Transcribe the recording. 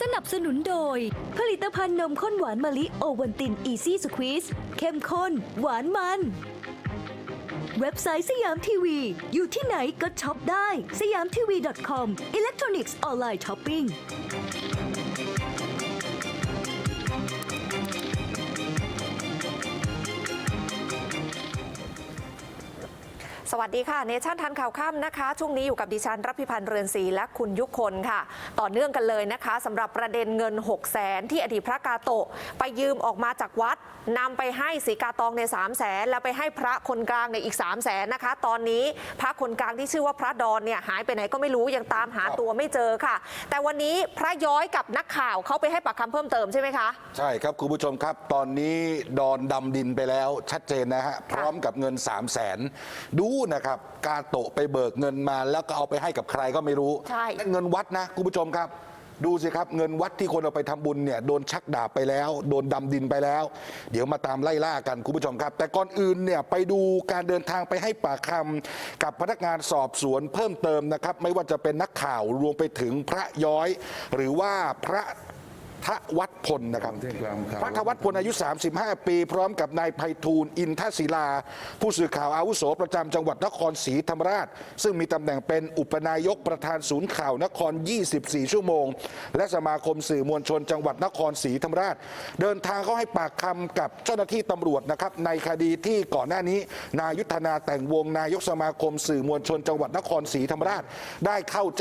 สนับสนุนโดย ผลิตภัณฑ์นมข้นหวานมะลิโอวันตินอีซี่สควีสเข้มข้น หวานมัน เว็บไซต์สยามทีวี อยู่ที่ไหนก็ช็อปได้สยามทีวี .com อิเล็กทรอนิกส์ออนไลน์ช้อปปิ้ง สวัสดีค่ะเนชั่นทันข่าวค่ำนะคะ ช่วงนี้อยู่กับดิฉันรับพิพันธ์เรือนศรีและคุณยุคนค่ะ ต่อเนื่องกันเลยนะคะสำหรับประเด็นเงิน 6 0แสนที่อดีตพระกาโตะไปยืมออกมาจากวัดนำไปให้สีกาตองใน3 0 0แสนแล้วไปให้พระคนกลางในอีก 3 0 0แสนนะคะ ตอนนี้พระคนกลางที่ชื่อว่าพระดอนเนี่ยหายไปไหนก็ไม่รู้ยังตามหาตัวไม่เจอค่ะ แต่วันนี้พระย้อยกับนักข่าวเขาไปให้ปากคำเพิ่มเติมใช่ไหมคะใช่ครับคุณผู้ชมครับ ตอนนี้ดอนดำดินไปแล้วชัดเจนนะฮะพร้อมกับเงิน 3 0 0แสนดูนะครับ กาโตะไปเบิกเงินมา แล้วก็เอาไปให้กับใครก็ไม่รู้ใช่และเงินวัดนะคุณผู้ชมครับ ดูสิครับเงินวัดที่คนเอาไปทำบุญเนี่ยโดนชักดาบไปแล้ว โดนดำดินไปแล้ว เดี๋ยวมาตามไล่ล่ากันคุณผู้ชมครับ แต่ก่อนอื่นเนี่ยไปดูการเดินทางไปให้ปากคำกับพนักงานสอบสวนเพิ่มเติมนะครับ ไม่ว่าจะเป็นนักข่าวรวมไปถึงพระย้อย หรือว่าพระ ทวัฒพลนะครับพระทวัฒพลอายุ 35 ปี พร้อมกับนายไพฑูรย์อินทศิลา ผู้สื่อข่าวอาวุโสประจำจังหวัดนครศรีธรรมราช ซึ่งมีตำแหน่งเป็นอุปนายกประธานศูนย์ข่าวนคร 24 ชั่วโมง และสมาคมสื่อมวลชนจังหวัดนครศรีธรรมราช เดินทางเข้าให้ปากคำกับเจ้าหน้าที่ตำรวจนะครับในคดีที่ก่อนหน้านี้ นายุทธนาแต่งวงนายกสมาคมสื่อมวลชนจังหวัดนครศรีธรรมราชได้เข้าแจ้ง